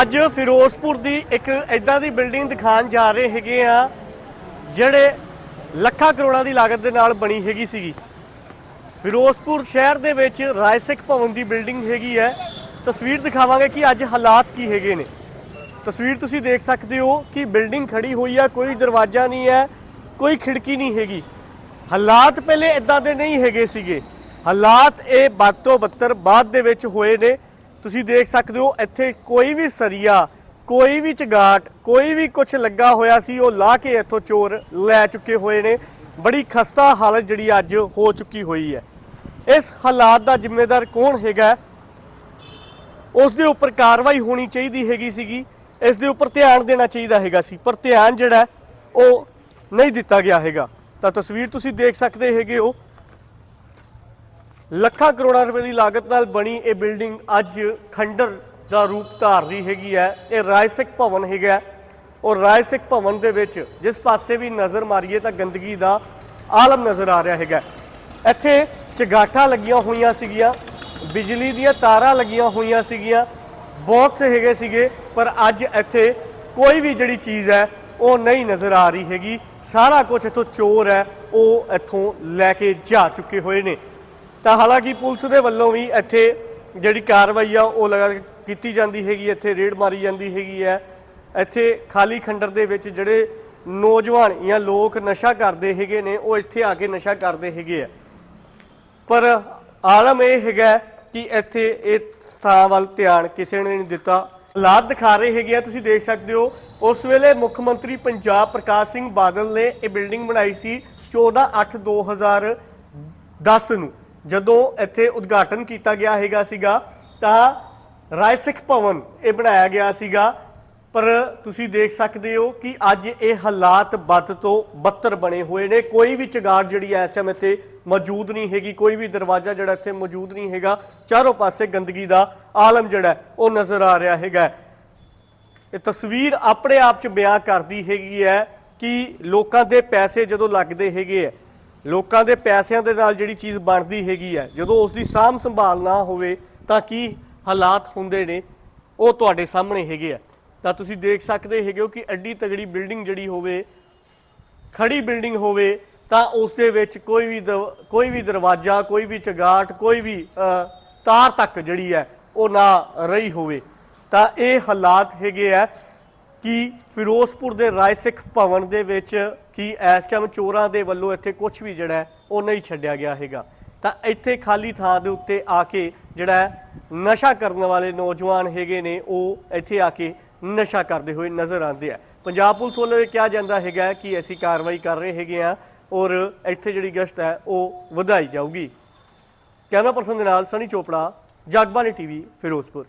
ਅੱਜ ਫਿਰੋਜ਼ਪੁਰ ਦੀ ਇੱਕ ਇਦਾਂ ਦੀ ਬਿਲਡਿੰਗ ਦਿਖਾਉਣ ਜਾ ਰਹੇ ਹੈਗੇ ਆ, ਜਿਹੜੇ ਲੱਖਾਂ ਕਰੋੜਾਂ ਦੀ ਲਾਗਤ ਦੇ ਨਾਲ ਬਣੀ ਹੈਗੀ ਸੀਗੀ। ਫਿਰੋਜ਼ਪੁਰ ਸ਼ਹਿਰ ਦੇ ਵਿੱਚ ਰਾਏ ਸਿੱਖ ਭਵਨ ਦੀ ਬਿਲਡਿੰਗ ਹੈਗੀ ਹੈ। ਤਸਵੀਰ ਦਿਖਾਵਾਂਗੇ ਕਿ ਅੱਜ ਹਾਲਾਤ ਕੀ ਹੈਗੇ ਨੇ। ਤਸਵੀਰ ਤੁਸੀਂ ਦੇਖ ਸਕਦੇ ਹੋ ਕਿ ਬਿਲਡਿੰਗ ਖੜੀ ਹੋਈ ਹੈ ਕੋਈ ਦਰਵਾਜ਼ਾ ਨਹੀਂ ਹੈ, ਕੋਈ ਖਿੜਕੀ ਨਹੀਂ ਹੈਗੀ। ਹਾਲਾਤ ਪਹਿਲੇ ਇਦਾਂ ਦੇ ਨਹੀਂ ਹੈਗੇ ਸੀਗੇ। ਹਾਲਾਤ ਇਹ ਵੱਧ ਤੋਂ ਬੱਤਰ ਬਾਅਦ ਦੇ ਵਿੱਚ ਹੋਏ ਨੇ। ਤੁਸੀਂ ਦੇਖ ਸਕਦੇ ਹੋ, ਇੱਥੇ ਕੋਈ ਵੀ ਸਰੀਆ, ਕੋਈ ਵੀ ਚਗਾਟ, ਕੋਈ ਵੀ ਕੁਝ ਲੱਗਾ ਹੋਇਆ ਸੀ, ਉਹ ਲਾ ਕੇ ਇੱਥੋਂ ਚੋਰ ਲੈ ਚੁੱਕੇ ਹੋਏ ਨੇ। ਬੜੀ ਖਸਤਾ ਹਾਲਤ ਜਿਹੜੀ ਅੱਜ ਹੋ ਚੁੱਕੀ ਹੋਈ ਹੈ। ਇਸ ਹਾਲਾਤ ਦਾ ਜ਼ਿੰਮੇਦਾਰ ਕੌਣ ਹੈਗਾ? ਉਸ ਦੇ ਉੱਪਰ ਕਾਰਵਾਈ ਹੋਣੀ ਚਾਹੀਦੀ ਹੈਗੀ ਸੀਗੀ। ਇਸ ਦੇ ਉੱਪਰ ਧਿਆਨ ਦੇਣਾ ਚਾਹੀਦਾ ਹੈਗਾ ਸੀ। ਪਰ ਧਿਆਨ ਜਿਹੜਾ, ਉਹ ਨਹੀਂ ਦਿੱਤਾ ਗਿਆ ਹੈਗਾ। ਤਾਂ ਤਸਵੀਰ ਤੁਸੀਂ ਦੇਖ ਸਕਦੇ ਹੈਗੇ ਹੋ। ਲੱਖਾਂ ਕਰੋੜਾਂ ਰੁਪਏ ਦੀ ਲਾਗਤ ਨਾਲ ਬਣੀ ਇਹ ਬਿਲਡਿੰਗ ਅੱਜ ਖੰਡਰ ਦਾ ਰੂਪ ਧਾਰ ਰਹੀ ਹੈਗੀ ਹੈ। ਇਹ ਰਾਏ ਸਿੱਖ ਭਵਨ ਹੈਗਾ ਔਰ ਰਾਏ ਸਿੱਖ ਭਵਨ ਦੇ ਵਿੱਚ ਜਿਸ ਪਾਸੇ ਵੀ ਨਜ਼ਰ ਮਾਰੀਏ ਤਾਂ ਗੰਦਗੀ ਦਾ ਆਲਮ ਨਜ਼ਰ ਆ ਰਿਹਾ ਹੈਗਾ ਇੱਥੇ ਚਗਾਠਾਂ ਲੱਗੀਆਂ ਹੋਈਆਂ ਸੀਗੀਆਂ, ਬਿਜਲੀ ਦੀਆਂ ਤਾਰਾਂ ਲੱਗੀਆਂ ਹੋਈਆਂ ਸੀਗੀਆਂ ਬਾਕਸ ਹੈਗੇ ਸੀਗੇ, ਪਰ ਅੱਜ ਇੱਥੇ ਕੋਈ ਵੀ ਜਿਹੜੀ ਚੀਜ਼ ਹੈ ਉਹ ਨਹੀਂ ਨਜ਼ਰ ਆ ਰਹੀ ਹੈਗੀ। ਸਾਰਾ ਕੁਝ ਇੱਥੋਂ ਚੋਰ ਹੈ, ਉਹ ਇੱਥੋਂ ਲੈ ਕੇ ਜਾ ਚੁੱਕੇ ਹੋਏ ਨੇ। ਤਾਂ ਹਾਲਾਂਕਿ ਪੁਲਿਸ ਦੇ ਵੱਲੋਂ ਵੀ ਇੱਥੇ ਜਿਹੜੀ ਕਾਰਵਾਈ ਆ, ਉਹ ਲਗਾ ਕੀਤੀ ਜਾਂਦੀ ਹੈਗੀ, ਇੱਥੇ ਰੇਡ ਮਾਰੀ ਜਾਂਦੀ ਹੈਗੀ ਹੈ। ਇੱਥੇ ਖਾਲੀ ਖੰਡਰ ਦੇ ਵਿੱਚ ਜਿਹੜੇ ਨੌਜਵਾਨ ਜਾਂ ਲੋਕ ਨਸ਼ਾ ਕਰਦੇ ਹੈਗੇ ਨੇ, ਉਹ ਇੱਥੇ ਆ ਕੇ ਨਸ਼ਾ ਕਰਦੇ ਹੈਗੇ ਆ। ਪਰ ਆਲਮ ਇਹ ਹੈਗਾ ਕਿ ਇੱਥੇ ਇਹ ਸਥਾਨ ਵੱਲ ਧਿਆਨ ਕਿਸੇ ਨੇ ਨਹੀਂ ਦਿੱਤਾ। ਹਾਲਾਤ ਦਿਖਾ ਰਹੇ ਹੈਗੇ ਆ, ਤੁਸੀਂ ਦੇਖ ਸਕਦੇ ਹੋ। ਉਸ ਵੇਲੇ ਮੁੱਖ ਮੰਤਰੀ ਪੰਜਾਬ ਪ੍ਰਕਾਸ਼ ਸਿੰਘ ਬਾਦਲ ਨੇ ਇਹ ਬਿਲਡਿੰਗ ਬਣਾਈ ਸੀ 14 8 2010 ਨੂੰ। ਜਦੋਂ ਇੱਥੇ ਉਦਘਾਟਨ ਕੀਤਾ ਗਿਆ ਹੈਗਾ ਸੀਗਾ, ਤਾਂ ਰਾਏ ਸਿੱਖ ਭਵਨ ਇਹ ਬਣਾਇਆ ਗਿਆ ਸੀਗਾ। ਪਰ ਤੁਸੀਂ ਦੇਖ ਸਕਦੇ ਹੋ ਕਿ ਅੱਜ ਇਹ ਹਾਲਾਤ ਵੱਧ ਤੋਂ ਬੱਤਰ ਬਣੇ ਹੋਏ ਨੇ। ਕੋਈ ਵੀ ਚਗਾਰ ਜਿਹੜੀ ਐ ਇਸ ਟਾਈਮ ਇੱਥੇ ਮੌਜੂਦ ਨਹੀਂ ਹੈਗੀ, ਕੋਈ ਵੀ ਦਰਵਾਜ਼ਾ ਜਿਹੜਾ ਇੱਥੇ ਮੌਜੂਦ ਨਹੀਂ ਹੈਗਾ। ਚਾਰੋਂ ਪਾਸੇ ਗੰਦਗੀ ਦਾ ਆਲਮ ਜਿਹੜਾ ਉਹ ਨਜ਼ਰ ਆ ਰਿਹਾ ਹੈਗਾ ਇਹ ਤਸਵੀਰ ਆਪਣੇ ਆਪ ਚ ਬਿਆਨ ਕਰਦੀ ਹੈਗੀ ਹੈ ਕਿ ਲੋਕਾਂ ਦੇ ਪੈਸੇ ਜਦੋਂ ਲੱਗਦੇ ਹੈਗੇ ਹੈ, ਲੋਕਾਂ ਦੇ ਪੈਸਿਆਂ ਦੇ ਨਾਲ ਜਿਹੜੀ ਚੀਜ਼ ਬਣਦੀ ਹੈਗੀ ਹੈ, ਜਦੋਂ ਉਸ ਦੀ ਸਾਂਭ ਸੰਭਾਲ ਨਾ ਹੋਵੇ ਤਾਂ ਕੀ ਹਾਲਾਤ ਹੁੰਦੇ ਨੇ, ਉਹ ਤੁਹਾਡੇ ਸਾਹਮਣੇ ਹੈਗੇ ਆ ਤਾਂ ਤੁਸੀਂ ਦੇਖ ਸਕਦੇ ਹੈਗੇ ਹੋ ਕਿ ਐਡੀ ਤਗੜੀ ਬਿਲਡਿੰਗ ਜਿਹੜੀ ਹੋਵੇ, ਖੜੀ ਬਿਲਡਿੰਗ ਹੋਵੇ, ਤਾਂ ਉਸ ਦੇ ਵਿੱਚ ਕੋਈ ਵੀ ਦ- ਕੋਈ ਵੀ ਦਰਵਾਜ਼ਾ, ਕੋਈ ਵੀ ਚਗਾਟ, ਕੋਈ ਵੀ ਤਾਰ ਤੱਕ ਜਿਹੜੀ ਹੈ, ਉਹ ਨਾ ਰਹੀ ਹੋਵੇ। ਤਾਂ ਇਹ ਹਾਲਾਤ ਹੈਗੇ ਆ ਕਿ ਫਿਰੋਜ਼ਪੁਰ ਦੇ ਰਾਏ ਸਿੱਖ ਭਵਨ ਦੇ ਵਿੱਚ ਕੀ ਇਸ ਟਾਈਮ ਚੋਰਾਂ ਦੇ ਵੱਲੋਂ ਇੱਥੇ ਕੁਝ ਵੀ ਜਿਹੜਾ ਉਹ ਨਹੀਂ ਛੱਡਿਆ ਗਿਆ ਹੈਗਾ। ਤਾਂ ਇੱਥੇ ਖਾਲੀ ਥਾਂ ਦੇ ਉੱਤੇ ਆ ਕੇ ਜਿਹੜਾ ਨਸ਼ਾ ਕਰਨ ਵਾਲੇ ਨੌਜਵਾਨ ਹੈਗੇ ਨੇ, ਉਹ ਇੱਥੇ ਆ ਕੇ ਨਸ਼ਾ ਕਰਦੇ ਹੋਏ ਨਜ਼ਰ ਆਉਂਦੇ ਆ। ਪੰਜਾਬ ਪੁਲਿਸ ਵੱਲੋਂ ਇਹ ਕਿਹਾ ਜਾਂਦਾ ਹੈਗਾ ਕਿ ਅਸੀਂ ਕਾਰਵਾਈ ਕਰ ਰਹੇ ਹੈਗੇ ਆ ਔਰ ਇੱਥੇ ਜਿਹੜੀ ਗਸ਼ਤ ਹੈ, ਉਹ ਵਧਾਈ ਜਾਊਗੀ। ਕੈਮਰਾ ਪਰਸਨ ਦੇ ਨਾਲ ਸਨੀ ਚੋਪੜਾ ਜਗਬਾਨੀ ਟੀਵੀ, ਫਿਰੋਜ਼ਪੁਰ।